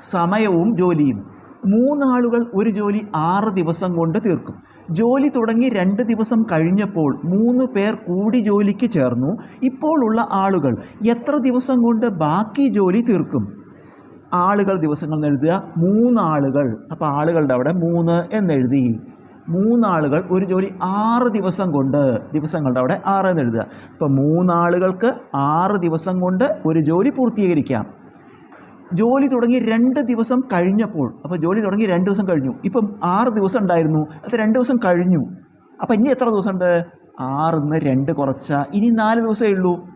സമയവും ജോലിയും. മൂന്നാളുകൾ ഒരു ജോലി ആറ് ദിവസം കൊണ്ട് തീർക്കും. ജോലി തുടങ്ങി രണ്ട് ദിവസം കഴിഞ്ഞപ്പോൾ മൂന്ന് പേർ കൂടി ജോലിക്ക് ചേർന്നു. ഇപ്പോഴുള്ള ആളുകൾ എത്ര ദിവസം കൊണ്ട് ബാക്കി ജോലി തീർക്കും? ആളുകൾ ദിവസങ്ങൾ എഴുതുക. മൂന്നാളുകൾ. അപ്പോൾ ആളുകളുടെ അവിടെ മൂന്ന് എന്നെഴുതി മൂന്നാളുകൾ ഒരു ജോലി ആറ് ദിവസം കൊണ്ട് ദിവസങ്ങളുടെ അവിടെ ആറ് എന്ന് എഴുതുക. അപ്പോൾ മൂന്നാളുകൾക്ക് ആറ് ദിവസം കൊണ്ട് ഒരു ജോലി പൂർത്തീകരിക്കാം. ജോലി തുടങ്ങി രണ്ട് ദിവസം കഴിഞ്ഞപ്പോൾ അപ്പോൾ ജോലി തുടങ്ങി രണ്ട് ദിവസം കഴിഞ്ഞു. ഇപ്പം ആറ് ദിവസം ഉണ്ടായിരുന്നു. അത് രണ്ട് ദിവസം കഴിഞ്ഞു. അപ്പോൾ ഇനി എത്ര ദിവസമുണ്ട്? ആറിന്ന് രണ്ട് കുറച്ച. ഇനി നാല് ദിവസമേ ഉള്ളൂ.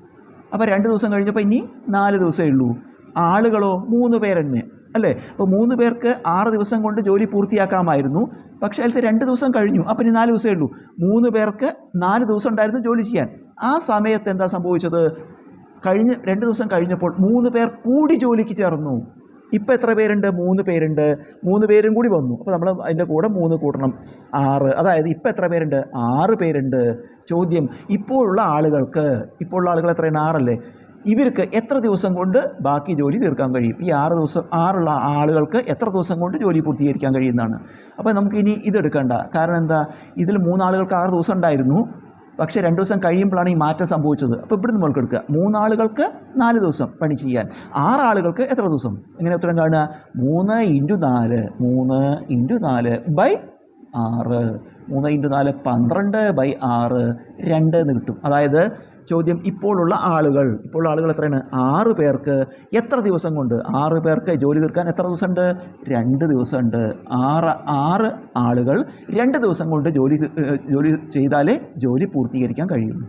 അപ്പോൾ രണ്ട് ദിവസം കഴിഞ്ഞപ്പോൾ ഇനി നാല് ദിവസമേ ഉള്ളൂ. ആളുകളോ മൂന്ന് പേർ തന്നെ അല്ലേ? അപ്പോൾ മൂന്ന് പേർക്ക് ആറ് ദിവസം കൊണ്ട് ജോലി പൂർത്തിയാക്കാമായിരുന്നു. പക്ഷേ അതിലത്തെ രണ്ട് ദിവസം കഴിഞ്ഞു. അപ്പം ഇനി നാല് ദിവസമേ ഉള്ളൂ. മൂന്ന് പേർക്ക് നാല് ദിവസം ഉണ്ടായിരുന്നു ജോലി ചെയ്യാൻ. ആ സമയത്ത് എന്താ സംഭവിച്ചത്? കഴിഞ്ഞ് രണ്ട് ദിവസം കഴിഞ്ഞപ്പോൾ മൂന്ന് പേർ കൂടി ജോലിക്ക് ചേർന്നു. ഇപ്പം എത്ര പേരുണ്ട്? മൂന്ന് പേരുണ്ട്. മൂന്ന് പേരും കൂടി വന്നു. അപ്പോൾ നമ്മൾ അതിന്റെ കൂടെ മൂന്ന് കൂട്ടണം. ആറ്. അതായത് ഇപ്പം എത്ര പേരുണ്ട്? ആറ് പേരുണ്ട്. ചോദ്യം. ഇപ്പോഴുള്ള ആളുകൾക്ക് ഇപ്പോഴുള്ള ആളുകൾ എത്രയാണ്? ആറല്ലേ? ഇവർക്ക് എത്ര ദിവസം കൊണ്ട് ബാക്കി ജോലി തീർക്കാൻ കഴിയും? ഈ ആറ് ദിവസം ആറുള്ള ആളുകൾക്ക് എത്ര ദിവസം കൊണ്ട് ജോലി പൂർത്തീകരിക്കാൻ കഴിയുന്നതാണ്? അപ്പോൾ നമുക്ക് ഇനി ഇതെടുക്കണ്ട. കാരണം എന്താ? ഇതിൽ മൂന്നാളുകൾക്ക് ആറ് ദിവസം ഉണ്ടായിരുന്നു. പക്ഷേ രണ്ട് ദിവസം കഴിയുമ്പോഴാണ് ഈ മാറ്റം സംഭവിച്ചത്. അപ്പോൾ ഇവിടുന്ന് മുകൾക്ക് എടുക്കുക. മൂന്നാളുകൾക്ക് നാല് ദിവസം പണി ചെയ്യാൻ. ആറാളുകൾക്ക് എത്ര ദിവസം? എങ്ങനെ ഉത്തരം കാണുക? മൂന്ന് ഇന്റു നാല് മൂന്ന് ഇന്റു നാല് ബൈ ആറ്. മൂന്ന് ഇന്റു നാല് പന്ത്രണ്ട് ബൈ ആറ്. രണ്ട് എന്ന് കിട്ടും. അതായത് ചോദ്യം ഇപ്പോഴുള്ള ആളുകൾ. ഇപ്പോഴുള്ള ആളുകൾ എത്രയാണ്? ആറ് പേർക്ക് എത്ര ദിവസം കൊണ്ട്? ആറ് പേർക്ക് ജോലി തീർക്കാൻ എത്ര ദിവസമുണ്ട്? രണ്ട് ദിവസമുണ്ട്. ആറ് ആറ് ആളുകൾ രണ്ട് ദിവസം കൊണ്ട് ജോലി ജോലി ചെയ്താലേ ജോലി പൂർത്തീകരിക്കാൻ കഴിയുള്ളൂ.